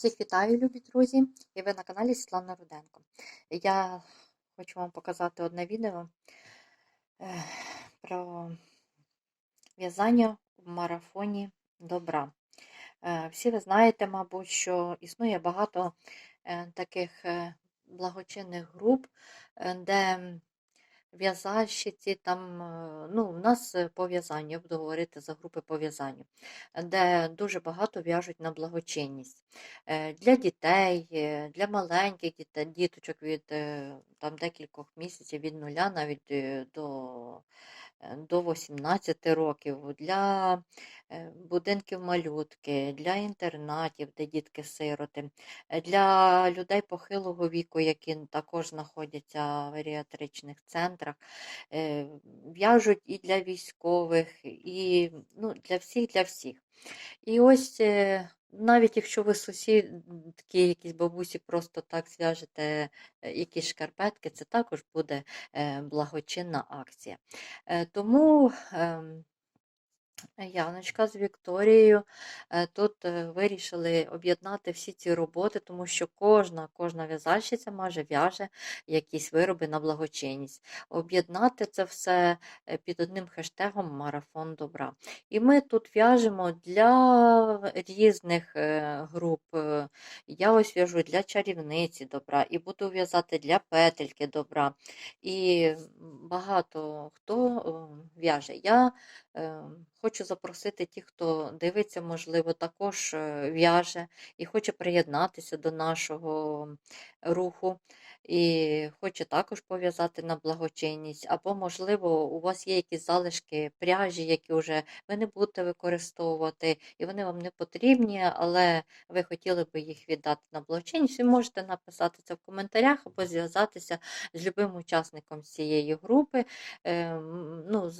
Всіх вітаю, любі друзі! І ви на каналі Світлана Руденко. Я хочу вам показати одне відео е, про в'язання в марафоні добра. Е, Всі ви знаєте, мабуть, що існує багато е, таких благочинних груп, де в'язальщиці там, е, ну, в нас пов'язання, я буду говорити за групи пов'язання, де дуже багато в'яжуть на благочинність. Е, Для дітей, е, для маленьких дітей, діточок від е, там, декількох місяців, від нуля навіть е, до, е, до 18 років, для е, будинків малютки, для інтернатів, де дітки-сироти, е, для людей похилого віку, які також знаходяться в геріатричних центрах, е, в'яжуть і для військових, і ну, для всіх, для всіх. І ось е, навіть якщо ви сусідки, якісь бабусі, просто так зв'яжете е, якісь шкарпетки, це також буде е, благочинна акція. Е, Тому ем, Яночка з Вікторією е, тут е, вирішили об'єднати всі ці роботи, тому що кожна, кожна в'язальщиця майже в'яже якісь вироби на благочинність. Об'єднати це все е, під одним хештегом Марафон добра. І ми тут в'яжемо для різних груп. Я ось в'яжу для чарівниці добра, і буду в'язати для петельки добра. І багато хто в'яже. Я хочу запросити тих, хто дивиться, можливо, також е, в'яже і хоче приєднатися до нашого руху. І хоче також пов'язати на благочинність, або, можливо, у вас є якісь залишки пряжі, які вже ви не будете використовувати, і вони вам не потрібні, але ви хотіли би їх віддати на благочинність, ви можете написати це в коментарях або зв'язатися з любим учасником цієї групи, е, ну,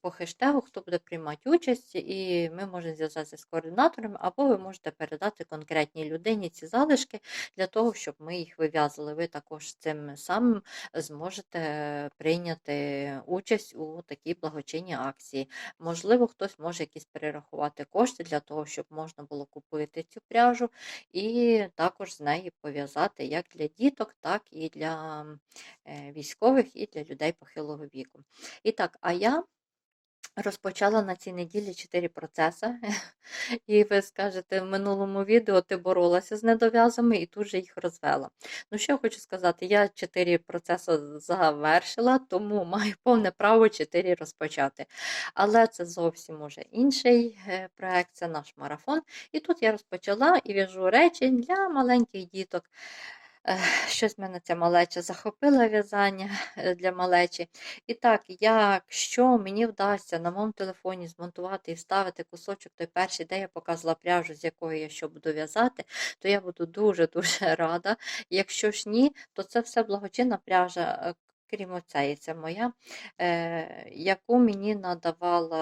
по хештегу, хто буде приймати участь, і ми можемо зв'язатися з координатором, або ви можете передати конкретній людині ці залишки для того, щоб ми їх вив'язали. Ви також цим самим зможете прийняти участь у такій благочинній акції. Можливо, хтось може якісь перерахувати кошти для того, щоб можна було купити цю пряжу, і також з неї пов'язати як для діток, так і для е, військових, і для людей похилого віку. І так, а я розпочала на цій неділі 4 процеси. І ви скажете, в минулому відео ти боролася з недов'язами і тут же їх розвела. Ну, що я хочу сказати, я 4 процеси завершила, тому маю повне право 4 розпочати. Але це зовсім уже інший е, проект, це наш марафон. І тут я розпочала і в'яжу речі для маленьких діток. Щось мене ця малеча захопила в'язання е, для малечі. І так, якщо мені вдасться на моєму телефоні змонтувати і вставити кусочок той перший, де я показала пряжу, з якої я що буду в'язати, то я буду дуже-дуже рада. Якщо ж ні, то це все благочинна пряжа. е, Крім оцеї, це моя, е, яку мені надавала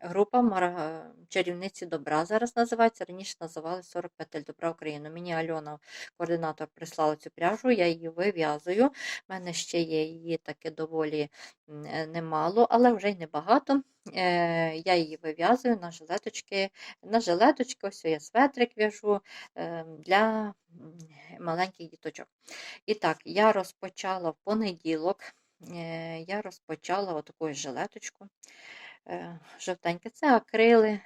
група Мара- чарівниці добра. Зараз називається, раніше називали 40 петель добра України. Мені Альона, координатор, прислала цю пряжу, я її вив'язую. У мене ще є її таке доволі е, немало, але вже й небагато. Е, Я її вив'язую на жилеточки. На жилеточки, ось я светрик в'яжу е, для маленьких діточок. І так, я розпочала в понеділок. е, Я розпочала отаку жилеточку е, жовтеньке. Це акрили.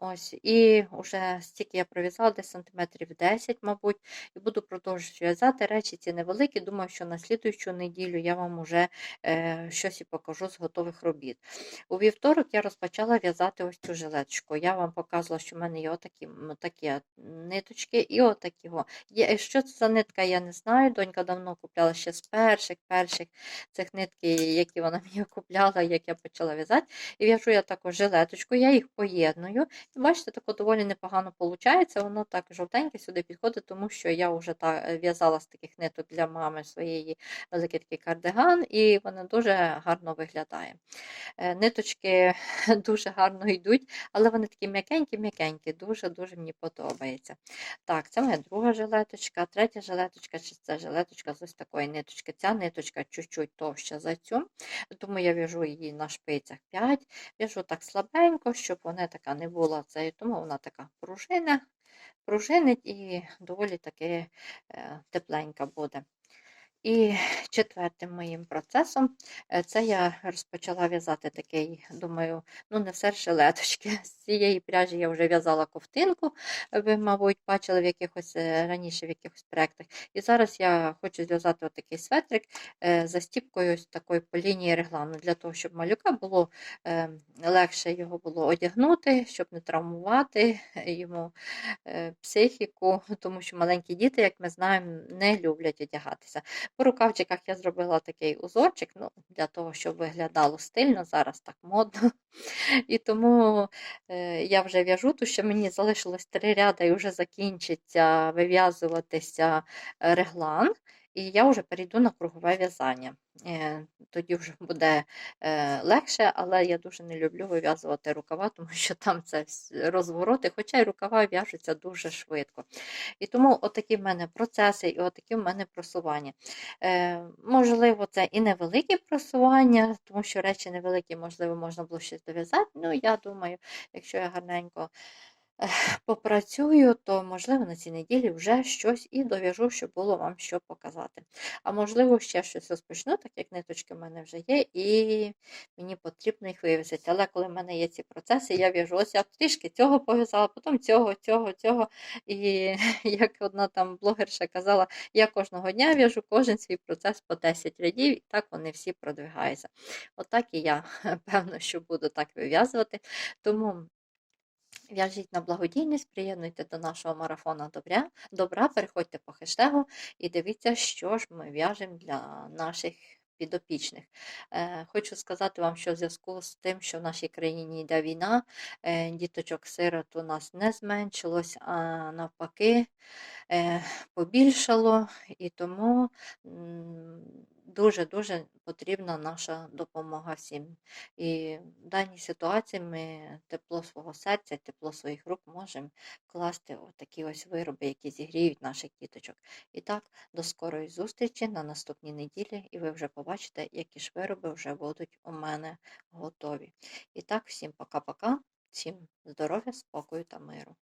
Ось, і вже стільки я пров'язала, десь сантиметрів 10, мабуть, і буду продовжувати в'язати. Речі ці невеликі. Думаю, що на слідуючу неділю я вам вже е, щось і покажу з готових робіт. У вівторок я розпочала в'язати ось цю жилеточку. Я вам показувала, що в мене є отакі такі ниточки і отакі. Що це за нитка, я не знаю. Донька давно купляла ще з перших перших цих нитки, які вона мені купляла, як я почала в'язати. І в'яжу я також жилеточку, я їх поєдную. Бачите, тако доволі непогано виходить. Воно так жовтеньке сюди підходить, тому що я вже та- е, в'язала з таких ниток для мами своєї великий кардиган, і вона дуже гарно виглядає. Е, Ниточки дуже гарно йдуть, але вони такі м'якенькі-м'якенькі, дуже-дуже мені подобається. Так, це моя друга жилеточка, третя жилеточка, чи це жилеточка з ось такої ниточки. Ця ниточка чуть-чуть товща за цю, тому я в'яжу її на шпицях 5, в'яжу так слабенько, щоб вона така не була цією, тому вона така пружина, пружинить і доволі таки е, тепленька буде. І четвертим моїм процесом е, це я розпочала в'язати такий, думаю, ну не все ж жилеточки. З цієї пряжі я вже в'язала ковтинку, ви, мабуть, бачили в якихось е, раніше в якихось проєктах. І зараз я хочу зв'язати отакий светрик е, за стіпкою ось такої по лінії реглану, для того, щоб малюка було е, легше його було одягнути, щоб не травмувати йому психіку, тому що маленькі діти, як ми знаємо, не люблять одягатися. По рукавчиках я зробила такий узорчик, ну, для того, щоб виглядало стильно, зараз так модно. І тому е, я вже в'яжу, тому що мені залишилось три ряди і вже закінчиться вив'язуватися е, реглан. І я вже перейду на кругове в'язання. Тоді вже буде е, легше, але я дуже не люблю вив'язувати рукава, тому що там це розвороти, хоча й рукава в'яжуться дуже швидко. І тому отакі в мене процеси і отакі в мене просування. Е, можливо, це і невеликі просування, тому що речі невеликі, можливо, можна було щось дов'язати. Ну, я думаю, якщо я гарненько попрацюю, то, можливо, на цій неділі вже щось і дов'яжу, щоб було вам що показати. А можливо, ще щось розпочну, так як ниточки в мене вже є, і мені потрібно їх вивісити. Але коли в мене є ці процеси, я в'яжу, ось я трішки цього пов'язала, потім цього, цього, цього. І як одна там блогерша казала, я кожного дня в'яжу кожен свій процес по 10 рядів, і так вони всі продвигаються. Отак і я, певно, що буду так вив'язувати. Тому в'яжіть на благодійність, приєднуйте до нашого марафону добра, добра, переходьте по хештегу і дивіться, що ж ми в'яжемо для наших підопічних. Е, хочу сказати вам, що в зв'язку з тим, що в нашій країні йде війна, е, діточок сирот у нас не зменшилось, а навпаки е, побільшало, і тому дуже-дуже потрібна наша допомога всім. І в даній ситуації ми тепло свого серця, тепло своїх рук можемо вкласти в такі ось вироби, які зігріють наших діточок. І так, до скорої зустрічі на наступній неділі, і ви вже побачите, які ж вироби вже будуть у мене готові. І так, всім пока-пока, всім здоров'я, спокою та миру.